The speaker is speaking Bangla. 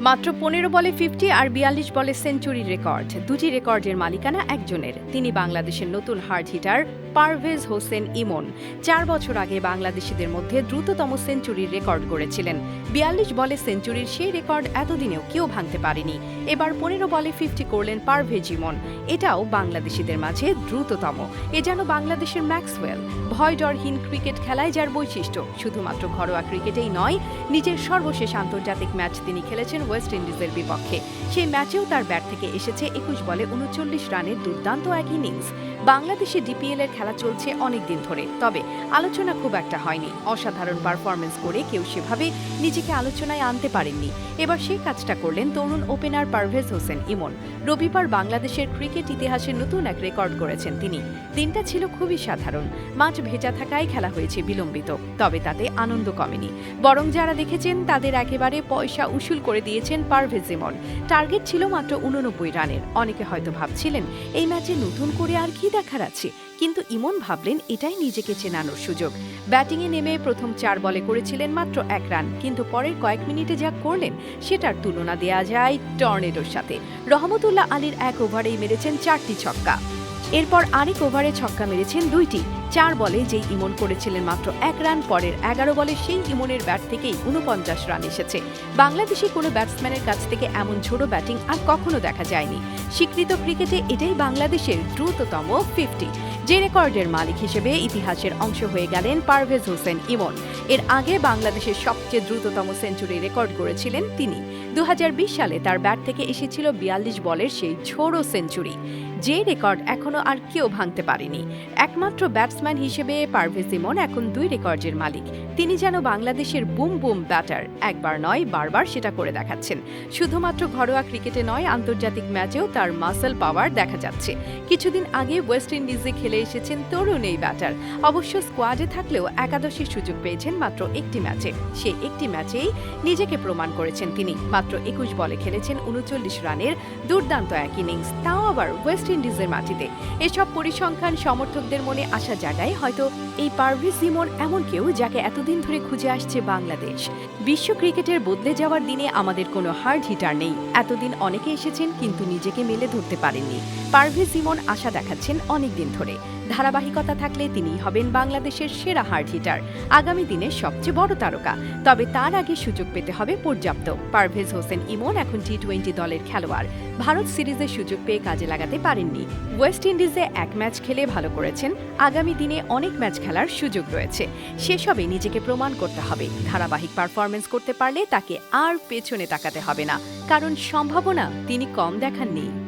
মাত্র পনেরো বলে ফিফটি আর বিয়াল্লিশ বলে সেঞ্চুরি রেকর্ড। দুটি রেকর্ডের মালিকানা একজনের। তিনি বাংলাদেশের নতুন হার্ড হিটার পারভেজ হোসেন ইমন। চার বছর আগে বাংলাদেশিদের মধ্যে দ্রুততম সেঞ্চুরির রেকর্ড গড়েছিলেন। বিয়াল্লিশ বলে সেঞ্চুরির সেই রেকর্ড এতদিনেও কেউ ভাঙতে পারেনি। এবার পনেরো বলে ফিফটি করলেন পারভেজ ইমন। এটাও বাংলাদেশিদের মাঝে দ্রুততম। এ যেন বাংলাদেশের ম্যাক্সওয়েল। ভয় ডরহীন ক্রিকেট খেলায় যার বৈশিষ্ট্য, শুধুমাত্র ঘরোয়া ক্রিকেটেই নয়, নিজের সর্বশেষ আন্তর্জাতিক ম্যাচ তিনি খেলেছেন ওয়েস্ট ইন্ডিজের বিপক্ষে। সেই ম্যাচেও তার ব্যাট থেকে এসেছে একুশ বলে উনচল্লিশ রানের দুর্দান্ত এক ইনিংস। বাংলাদেশে ডিপিএল এর খেলা চলছে অনেক দিন ধরে। তবে আলোচনা খুব একটা হয়নি। অসাধারণ পারফরমেন্স করে কেউ সেভাবে নিজেকে আলোচনায় আনতে পারেননি। এবার সেই কাজটা করলেন তরুণ ওপেনার পারভেজ হোসেন ইমন। রবিবার বাংলাদেশের ক্রিকেট ইতিহাসে নতুন এক রেকর্ড করেছেন তিনি। দিনটা ছিল খুবই সাধারণ। মাঠ ভেজা থাকায় খেলা হয়েছে বিলম্বিত, তবে তাতে আনন্দ কমেনি। বরং যারা দেখেছেন, তাদের একেবারে পয়সা উসুল করে দিয়েছেন পারভেজ ইমন। টার্গেট ছিল মাত্র উননব্বই রানের। অনেকে হয়তো ভাবছিলেন, এই ম্যাচে নতুন করে আর কি দেখার আছে? কিন্তু ইমন ভাবলেন এটাই নিজেকে চেনানোর সুযোগ। ব্যাটিংয়ে নেমে প্রথম চার বলে করেছিলেন মাত্র এক রান, কিন্তু পরের কয়েক মিনিটে যা করলেন সেটার তুলনা দেয়া যায় টর্নেডোর সাথে। রহমতুল্লাহ আলীর এক ওভারেই মেরেছেন চারটি ছক্কা। এরপর আরেক ওভারে ছক্কা মেরেছেন দুইটি। চার বলে যেই ইমন করেছিলেন মাত্র এক রান, পরের এগারো বলে সেই ইমনের ব্যাট থেকেই উনপঞ্চাশ রান এসেছে। বাংলাদেশি কোনো ব্যাটসম্যানের কাছ থেকে এমন ঝোড়ো ব্যাটিং আর কখনো দেখা যায়নি। স্বীকৃত ক্রিকেটে এটাই বাংলাদেশের দ্রুততম ফিফটি যে রেকর্ডের মালিক হিসেবে ইতিহাসের অংশ হয়ে গেলেন পারভেজ হোসেন ইমন। এর আগে বাংলাদেশের সবচেয়ে দ্রুততম সেঞ্চুরি রেকর্ড করেছিলেন তিনি। দু হাজার বিশ সালে তার ব্যাট থেকে এসেছিল বিয়াল্লিশ বলের সেই ঝোড়ো সেঞ্চুরি। যে রেকর্ড এখনও আর কেউ ভাঙতে পারেনি। একমাত্র ব্যাটসম্যান হিসেবে পারভেজ ইমন এখন দুই রেকর্ডের মালিক। তিনি যেন বাংলাদেশের বুম বুম ব্যাটার। একবার নয়, বারবার সেটা করে দেখাচ্ছেন। শুধুমাত্র ঘরোয়া ক্রিকেটে নয়, আন্তর্জাতিক ম্যাচেও তার মাসল পাওয়ার দেখা যাচ্ছে। কিছুদিন আগে ওয়েস্ট ইন্ডিজে খেলে এসেছেন তরুণ এই ব্যাটার। অবশ্য স্কোয়াডে থাকলেও একাদশীর সুযোগ পেয়েছেন মাত্র একটি ম্যাচে। সে একটি ম্যাচেই নিজেকে প্রমাণ করেছেন তিনি। মাত্র একুশ বলে খেলেছেন উনচল্লিশ রানের দুর্দান্ত এক ইনিংস। তাও আবার ওয়েস্ট ইন্ডিজের মাটিতে। এসব পরিসংখ্যান সমর্থকদের মনে আসা জায়গায় হয়তো এই পারভিস জিমন এমন কেউ যাকে এতদিন ধরে খুঁজে আসছে বাংলাদেশ। বিশ্ব ক্রিকেটের বদলে যাওয়ার দিনে আমাদের কোনো হার্ড হিটার নেই। এতদিন অনেকে এসেছেন কিন্তু নিজেকে মেলে ধরতে পারেননি। পারভেজ জিমন আশা দেখাচ্ছেন অনেকদিন ধরে। ধারাবাহিকতা থাকলে তিনিই হবেন বাংলাদেশের সেরা হার্ড হিটার, আগামী দিনের সবচেয়ে বড় তারকা। তবে তার আগে সুযোগ পেতে হবে পর্যাপ্ত। পারভেজ হোসেন ইমন এখন টি টোয়েন্টি দলের খেলোয়াড়। ভারত সিরিজের সুযোগ পেয়ে কাজে লাগাতে পারেননি। ওয়েস্ট ইন্ডিজে এক ম্যাচ খেলে ভালো করেছেন। আগামী দিনে অনেক ম্যাচ খেলার সুযোগ রয়েছে। সেসবে নিজেকে প্রমাণ করতে হবে। ধারাবাহিক পারফরমেন্স করতে পারলে তাকে আর পেছনে তাকাতে হবে না। কারণ সম্ভাবনা তিনি কম দেখাননি।